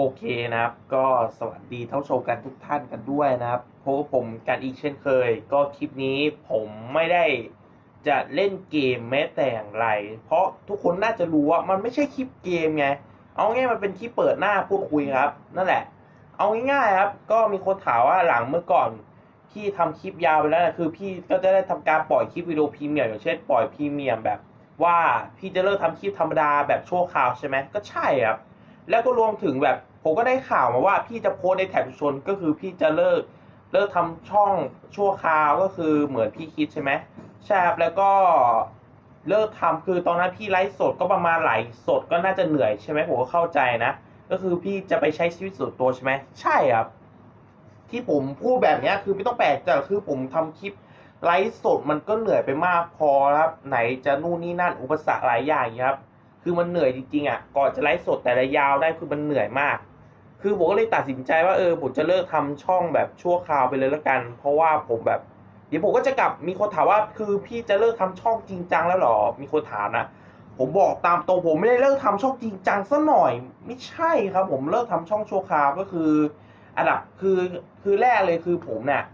โอเคนะครับ ก็สวัสดีเท่านผู้ชมกันทุกท่านกันด้วยนะครับพบผมกันอีกเช่นเคย ก็คลิปนี้ผมไม่ได้จะเล่นเกมแม้แต่อย่างไร เพราะทุกคนน่าจะรู้ว่ามันไม่ใช่คลิปเกมไง เอาง่ายๆมันเป็นคลิปเปิดหน้าพูดคุยครับ นั่นแหละ เอาง่ายๆครับ ก็มีคนถามว่าหลังเมื่อก่อนพี่ทำคลิปยาวไปแล้วนะคือ พี่ก็จะได้ทำการปล่อยคลิปวิดีโอพรีเมียมอย่างเช่นปล่อยพรีเมียมแบบ ว่าพี่จะเลิกทำคลิปธรรมดาแบบชั่วคราวใช่ไหมก็ใช่ครับ แล้วก็รวมถึงแบบผมก็ได้ข่าวมาว่าพี่จะโพสในแท็บชุมชนก็คือพี่จะเลิกเลิกทำช่องชั่วคราวก็คือเหมือนพี่คิดใช่ไหมใช่ครับแล้วก็เลิกทำคือตอนนั้นพี่ไลฟ์สดก็ประมาณหลายสดก็น่าจะเหนื่อยใช่ไหมผมก็เข้าใจนะ ก็คือพี่จะไปใช้ชีวิตส่วนตัวใช่ไหมใช่ครับ ที่ผมพูดแบบนี้คือไม่ต้องแปลกใจหรอกคือผมทำคลิปไลฟ์สดมันก็เหนื่อยไปมากพอครับ ไหนจะนู่นนี่นั่นอุปสรรคหลายอย่างครับ คือมันเหนื่อยจริงๆอะก่อนจะไลฟ์สดแต่ละยาวได้คือมันเหนื่อยมาก คือผมก็เลยตัดสินใจว่าเออผมจะเลิกทำช่องแบบชั่วคราวไปเลยแล้วกัน เพราะว่าผมแบบ เดี๋ยวผมก็จะกลับมีคนถามว่าคือพี่จะเลิกทำช่องจริงจังแล้วหรอ มีคนถามนะผมบอกตามตรงผมไม่ได้เลิกทำช่องจริงจังซะหน่อย ไม่ใช่ครับ ผมเลิกทำช่องชั่วคราวก็คืออันดับคือคือแรกเลยคือผมเนี่ย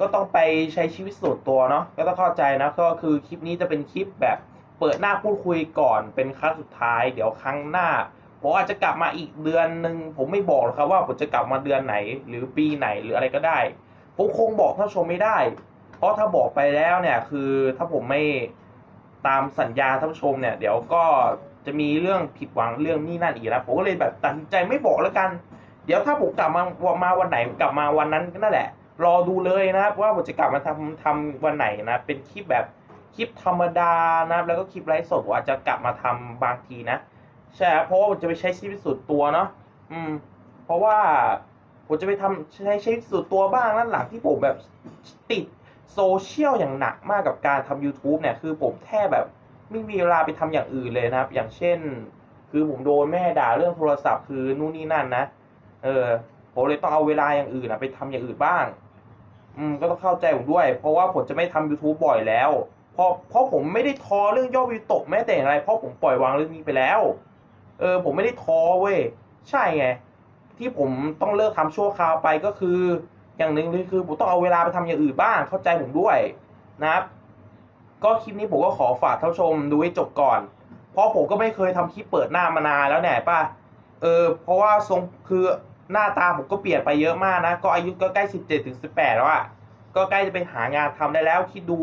ก็ต้องไปใช้ชีวิตส่วนตัวเนาะก็ต้องเข้าใจนะก็คือคลิปนี้จะเป็นคลิปแบบ เปิดหน้าพูดคุยก่อนเป็นครั้งสุดท้าย เดี๋ยวครั้งหน้าผมอาจจะกลับมาอีกเดือนหนึ่งผมไม่บอกหรอกครับว่าผมจะกลับมาเดือนไหน หรือปีไหนหรืออะไรก็ได้ ผมคงบอกท่านชมไม่ได้ เพราะถ้าบอกไปแล้วเนี่ยคือถ้าผมไม่ตามสัญญาท่านชมเนี่ย เดี๋ยวก็จะมีเรื่องผิดหวังเรื่องนี่นั่นอีกแล้วผมก็เลยแบบตัดสินใจไม่บอกแล้วกัน เดี๋ยวถ้าผมกลับมามาวันไหนกลับมาวันนั้นก็นั่นแหละ รอดูเลยนะครับว่าผมจะกลับมาทำทำวันไหนนะเป็นคลิปแบบ คลิปธรรมดานะครับแล้วก็คลิปไลฟ์สดผมอาจจะกลับมาทำบางทีนะใช่เพราะว่าผมจะไปใช้ชีวิตส่วนตัวเนาะอืม เพราะว่าผมจะไปทำใช้ชีวิตส่วนตัวบ้างนั่นหลังที่ผมแบบติดโซเชียลอย่างหนักมากกับการทำ YouTube เนี่ยคือผมแทบแบบไม่มีเวลาไปทำอย่างอื่นเลยนะครับ อย่างเช่น คือผมโดนแม่ด่าเรื่องโทรศัพท์คือนู่นนี่นั่นนะเออผมเลยต้องเอาเวลาอย่างอื่นอะไปทำอย่างอื่นบ้าง อืมก็ต้องเข้าใจผมด้วย เพราะว่าผมจะไม่ทำ YouTube บ่อยแล้ว เพราะเพราะผมไม่ได้ท้อเรื่องยอดวิวตกแม้แต่อย่างไร เพราะผมปล่อยวางเรื่องนี้ไปแล้ว เออ ผมไม่ได้ท้อเว้ย ใช่ไง ที่ผมต้องเลิกทำชั่วคราวไปก็คือ อย่างหนึ่งเลยคือผมต้องเอาเวลาไปทำอย่างอื่นบ้าง เข้าใจผมด้วยนะครับ ก็คลิปนี้ผมก็ขอฝากท่านชมดูให้จบก่อน เพราะผมก็ไม่เคยทำคลิปเปิดหน้ามานานแล้วแน่ป่ะ เออ เพราะว่าทรงคือหน้าตาผมก็เปลี่ยนไปเยอะมากนะ ก็อายุก็ใกล้สิบเจ็ดถึงสิบแปดแล้วอะก็ใกล้จะไปหางานทำได้แล้วคิดดู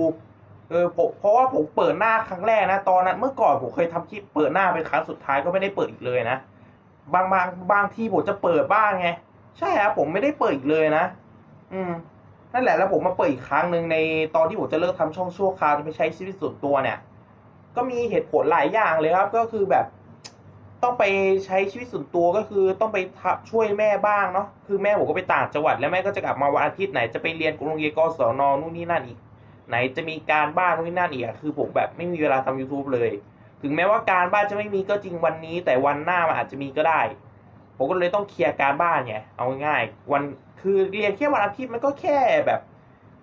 เออผมเพราะว่าผมเปิดหน้าครั้งแรกนะตอนนั้นเมื่อก่อนผมเคยทำคลิปเปิดหน้าเป็นครั้งสุดท้ายก็ไม่ได้เปิดอีกเลยนะบางบางบางที่ผมจะเปิดบ้างไงใช่ครับผมไม่ได้เปิดอีกเลยนะ อืมนั่นแหละแล้วผมมาเปิดอีกครั้งหนึ่งในตอนที่ผมจะเลิกทำช่องชั่วคราวจะไปใช้ชีวิตส่วนตัวเนี่ย ก็มีเหตุผลหลายอย่างเลยครับ ก็คือแบบ ต้องไปใช้ชีวิตส่วนตัวก็คือต้องไปทำช่วยแม่บ้างเนาะคือแม่ผมก็ไปต่างจังหวัดแล้วแม่ก็จะกลับมาวันอาทิตย์ไหนจะไปเรียนโรงเรียนกศนนู่นนี่นั่นอีก ไหนจะมีการบ้านนู่นนั่นอีกคือผมแบบไม่มีเวลาทำ YouTube เลย ถึงแม้ว่าการบ้านจะไม่มีก็จริงวันนี้ แต่วันหน้ามันอาจจะมีก็ได้ ผมก็เลยต้องเคลียร์การบ้านไงเอาง่ายๆวันคือเรียนแค่วันอาทิตย์มันก็แค่แบบ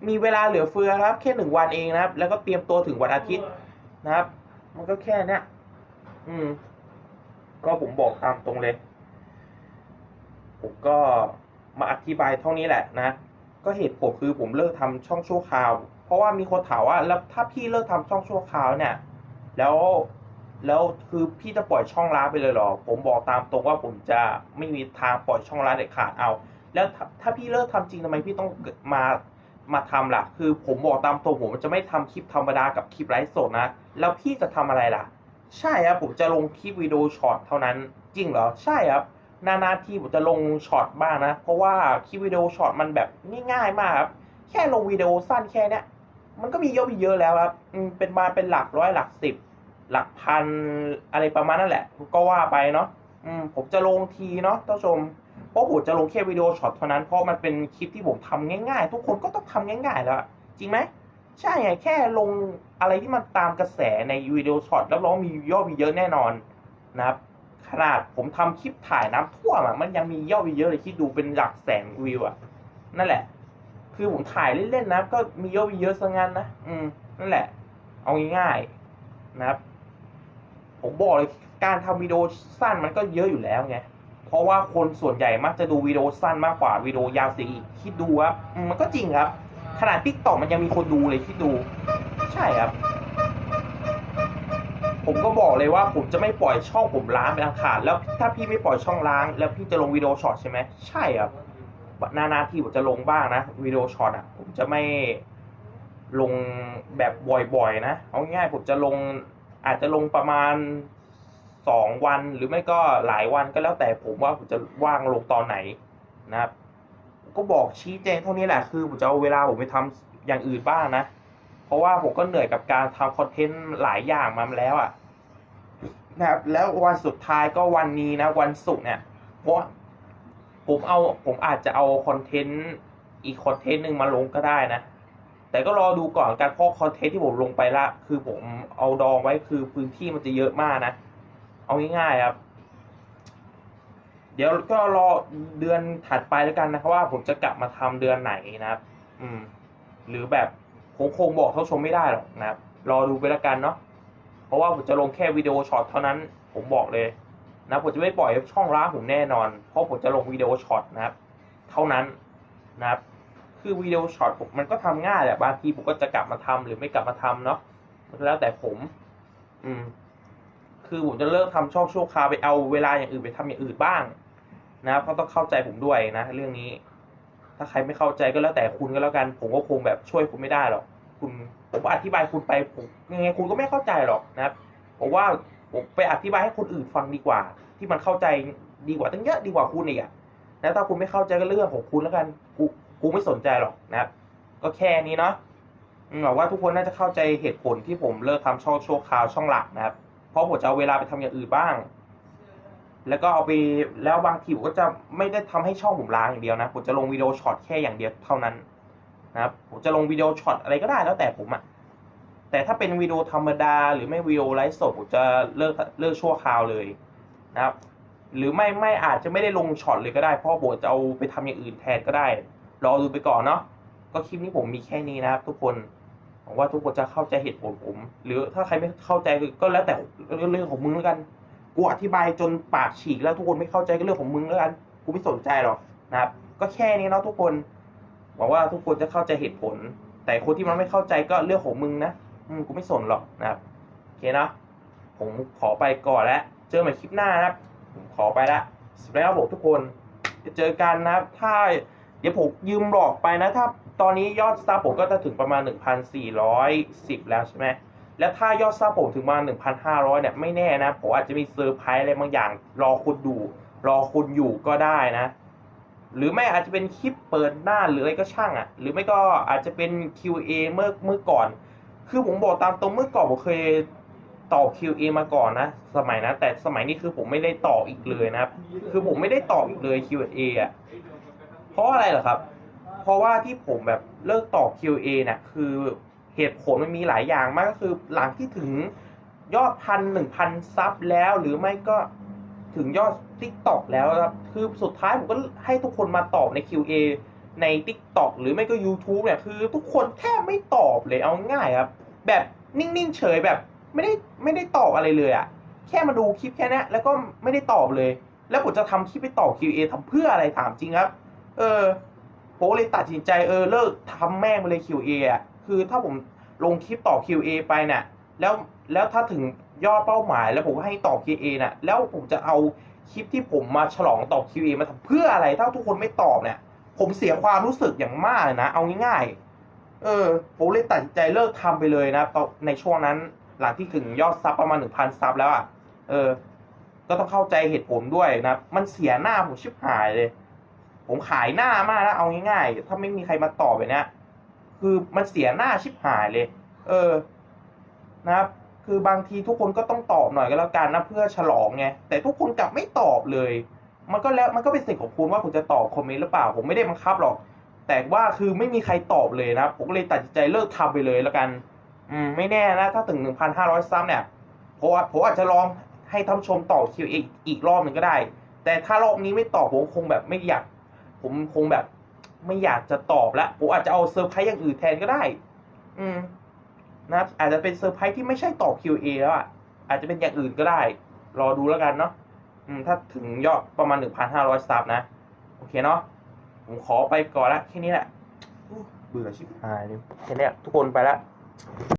มีเวลาเหลือเฟือครับ แค่หนึ่งวันเองนะครับ แล้วก็เตรียมตัวถึงวันอาทิตย์นะครับ มันก็แค่นี้อืม ก็ผมบอกตามตรงเลย ผมก็มาอธิบายเท่านี้แหละนะ ก็เหตุผลคือผมเลิกทำช่องชั่วคราว เพราะว่ามีคนถามว่าแล้วถ้าพี่เลิกทำช่องชั่วคราวเนี่ย แล้วแล้วคือพี่จะปล่อยช่องล้างไปเลยเหรอ ผมบอกตามตรงว่าผมจะไม่มีทางปล่อยช่องล้างเด็ดขาดเอา แล้วถ้าถ้าพี่เลิกทำจริงทำไมพี่ต้องมามาทำล่ะ คือผมบอกตามตรงผมจะไม่ทำคลิปธรรมดากับคลิปไลฟ์สดนะ แล้วพี่จะทำอะไรล่ะ ใช่ครับผมจะลงคลิปวิดีโอช็อตเท่านั้นจริงเหรอ ใช่ครับนาๆทีผมจะลงช็อตบ้างนะ เพราะว่าคลิปวิดีโอช็อตมันแบบง่ายๆมากครับ แค่ลงวิดีโอสั้นแค่เนี้ย มันก็มียอดวิเยอะแล้วครับเป็นมาเป็นหลักร้อยหลักสิบ หลักพันอะไรประมาณนั่นแหละ ก็ว่าไปเนาะผมจะลงทีเนาะท่านผู้ชม เพราะผมจะลงแค่วิดีโอช็อตเท่านั้น เพราะมันเป็นคลิปที่ผมทำง่ายๆ ทุกคนก็ต้องทำง่ายๆ แล้ว จริงไหม ใช่ไงแค่ลงอะไรที่มันตามกระแสในวิดีโอช็อตแล้วร้องมียอดวิวเยอะแน่นอนนะครับ ขนาดผมทำคลิปถ่ายน้ำท่วมมันยังมียอดวิวเยอะเลยคิดดูเป็นหลักแสนวิวอะนั่นแหละ คือผมถ่ายเล่นๆนะ ก็มียอดเยอะซะงั้นนะ อืม นั่นแหละ เอาง่ายๆนะครับ ผมบอกเลยการทำวิดีโอสั้นมันก็เยอะอยู่แล้วไง เพราะว่าคนส่วนใหญ่มักจะดูวิดีโอสั้นมากกว่าวิดีโอยาวสียอีกคิดดูครับมันก็จริงครับ ขนาดทิกต็อกมันยังมีคนดูเลยคิดดู ใช่ครับ ผมก็บอกเลยว่าผมจะไม่ปล่อยช่องผมล้างเป็นอังขาดแล้วถ้าพี่ไม่ปล่อยช่องล้าง แล้วพี่จะลงวิดีโอช็อตใช่ไหมใช่ครับ หน้าๆที่ผมจะลงบ้างนะวิดีโอช็อตอะผมจะไม่ลงแบบบ่อยๆนะเอาง่ายผมจะลงอาจจะลงประมาณสองวันหรือไม่ก็หลายวันก็แล้วแต่ผมว่าผมจะว่างลงตอนไหนนะครับ ก็บอกชี้แจงเท่านี้แหละคือผมจะเอาเวลาผมไปทำอย่างอื่นบ้างนะ เพราะว่าผมก็เหนื่อยกับการทำคอนเทนต์หลายอย่างมาแล้วอะ่ะนะครับแล้ววันสุดท้ายก็วันนี้นะ วันศุกร์เนี่ยเพราะ ผมเอาผมอาจจะเอาคอนเทนต์อีกคอนเทนต์หนึ่งมาลงก็ได้นะ แต่ก็รอดูก่อนการเพราะคอนเทนต์ที่ผมลงไปละ คือผมเอาดองไว้คือพื้นที่มันจะเยอะมากนะ เอาง่ายๆครับ เดี๋ยวก็รอเดือนถัดไปแล้วกันนะครับว่าผมจะกลับมาทำเดือนไหนนะครับ อืม หรือแบบผมคงบอกเขาชมไม่ได้หรอกนะครับ รอดูไปแล้วกันเนาะเพราะว่าผมจะลงแค่วิดีโอช็อตเท่านั้น ผมบอกเลย นะผมจะไม่ปล่อยช่องร้าผมแน่นอน เพราะผมจะลงวิดีโอช็อตนะครับ เท่านั้นนะครับคือวิดีโอช็อตผมมันก็ทำง่ายแหละบางทีผมก็จะกลับมาทำหรือไม่กลับมาทำเนาะมันแล้วแต่ผม อืม คือผมจะเลิกทำช่องชั่วคราวไปเอาเวลาอย่างอื่นไปทำอย่างอื่นบ้าง นะครับก็ต้องเข้าใจผมด้วยนะเรื่องนี้ ถ้าใครไม่เข้าใจก็แล้วแต่คุณก็แล้วกัน ผมก็คงแบบช่วยคุณไม่ได้หรอกคุณผมอธิบายคุณไปผมยังไงคุณก็ไม่เข้าใจหรอกนะครับผมว่า ไปอธิบายให้คนอื่นฟังดีกว่า ที่มันเข้าใจดีกว่าตั้งเยอะดีกว่าคุณอีกอะแล้วถ้าคุณไม่เข้าใจก็เรื่องของคุณแล้วกันกูกูไม่สนใจหรอกนะครับก็แค่นี้เนาะหวังว่าทุกคนน่าจะเข้าใจเหตุผลที่ผมเลิกทำช่องชั่วคราวช่องหลักนะครับ เพราะผมจะเอาเวลาไปทำอย่างอื่นบ้าง แล้วก็เอาไปแล้วบางทีผมก็จะไม่ได้ทำให้ช่องผมล้างอย่างเดียวนะผมจะลงวิดีโอช็อตแค่อย่างเดียวเท่านั้นนะครับผมจะลงวิดีโอช็อตอะไรก็ได้แล้วแต่ผมอะ แต่ถ้าเป็นวิดีโอธรรมดา หรือไม่วิดีโอไลฟ์สดผมจะเลิกเลิกชั่วคราวเลยนะครับ หรือไม่ไม่อาจจะไม่ได้ลงช็อตเลยก็ได้เพราะผมจะเอาไปทำอย่างอื่นแทนก็ได้รอดูไปก่อนเนาะก็คลิปนี้ผมมีแค่นี้นะครับ ทุกคนหวังว่าทุกคนจะเข้าใจเหตุผลผม หรือถ้าใครไม่เข้าใจก็แล้วแต่เรื่องของมึงแล้วกันกูอธิบายจนปากฉีกแล้วทุกคนไม่เข้าใจก็เรื่องของมึงแล้วกันกูไม่สนใจหรอกนะครับ ก็แค่นี้เนาะทุกคนหวังว่าทุกคนจะเข้าใจเหตุผล แต่คนที่มันไม่เข้าใจก็เรื่องของมึงนะ อืมกูไม่สนหรอกนะครับโอเคนะผมขอไปก่อนแล้ว เจอใหม่คลิปหน้านะครับ ผมขอไปละสวัสดีครับผมทุกคนจะเจอกันนะครับ ถ้าเดี๋ยวผมยืมบอกไปนะถ้าตอนนี้ยอดซับผมก็จะถึงประมาณ 1,410 แล้วใช่ไหมแล้วถ้ายอดซับผมถึงมา 1,500 เนี่ยไม่แน่นะ ผมอาจจะมีเซอร์ไพรส์อะไรบางอย่าง รอคุณดู รอคุณอยู่ก็ได้นะ หรือไม่อาจจะเป็นคลิปเปิดหน้าหรืออะไรก็ช่างอะ่ะ หรือไม่ก็อาจจะเป็น QA เมื่อเมื่อก่อน คือผมบอกตามตรงเมื่อก่อนผมเคยต่อ QA มาก่อนนะ สมัยนะแต่สมัยนี้คือผมไม่ได้ต่ออีกเลยนะครับ คือผมไม่ได้ต่ออีกเลย QA อะเพราะอะไรเหรอครับ เพราะว่าที่ผมแบบเลิกต่อ QA เนี่ยคือเหตุผลมันมีหลายอย่างมากก็คือหลังที่ถึงยอดพันหนึ่งพันซับแล้ว หรือไม่ก็ถึงยอด Tik t o อกแล้วครับ คือสุดท้ายผมก็ให้ทุกคนมาตอบใน QA ใน Tik t o อกหรือไม่ก็ YouTube เนี่ยคือทุกคนแทบไม่ตอบเลยเอาง่ายครับ แบบนิ่งๆเฉยแบบไม่ได้ไม่ได้ตอบอะไรเลยอะแค่มาดูคลิปแค่นี้แล้วก็ไม่ได้ตอบเลย แล้วผมจะทำคลิปไปต่อ QA ทำเพื่ออะไรถามจริงครับ เออผมเลยตัดสินใจเออเลิกทำแม่งไปเลย QA อะคือถ้าผมลงคลิปต่อ QA ไปเนี่ยแล้วแล้วถ้าถึงยอดเป้าหมาย แล้วผมก็ให้ต่อ QA น่ะแล้วผมจะเอาคลิปที่ผมมาฉลองต่อ QA มาทำเพื่ออะไรถ้าทุกคนไม่ตอบเนี่ย ผมเสียความรู้สึกอย่างมากเลยนะ เอาง่ายๆ เออ ผมเลยตัดใจเลิกทำไปเลยนะตอนในช่วงนั้นหลังที่ถึงยอดซับประมาณหนึ่งพันซับแล้วอะ เออ ก็ต้องเข้าใจเหตุผลด้วยนะ มันเสียหน้าผมชิบหายเลย ผมขายหน้ามากแล้วเอาง่ายๆ ถ้าไม่มีใครมาตอบแบบเนี้ยคือมันเสียหน้าชิบหายเลย เออ นะครับ คือบางทีทุกคนก็ต้องตอบหน่อยก็แล้วกันนะเพื่อฉลองไง แต่ทุกคนกลับไม่ตอบเลย มันก็แล้วมันก็เป็นสิทธิ์ของคุณว่าคุณจะตอบคอมเมนต์หรือเปล่า ผมไม่ได้บังคับหรอก แต่ว่าคือไม่มีใครตอบเลยนะ ผมก็เลยตัดใจเลิกทำไปเลยแล้วกัน อืมไม่แน่นะ ถ้าถึง 1,500ซับเนี่ยเพราะว่าผมอาจจะลองให้ท่านชมต่อคิวอีกอีกรอบหนึ่งก็ได้ แต่ถ้ารอบนี้ไม่ตอบผมคงแบบไม่อยาก ผมคงแบบไม่อยากจะตอบล้วผมอาจจะเอาเซอร์ไพรส์อย่างอื่นแทนก็ได้ อืมนะครับอาจจะเป็นเซอร์ไพรส์ที่ไม่ใช่ตอบ QA แล้วอะอาจจะเป็นอย่างอื่นก็ได้ รอดูแล้วกันเนาะ ถ้าถึงยอดประมาณหนึ่งพันห้าร้อยซับนะ โอเคเนาะผมขอไปก่อนละแค่นี้แหละอู้เบื่อชิบหายเลยแค่เนี้ยทุกคนไปละ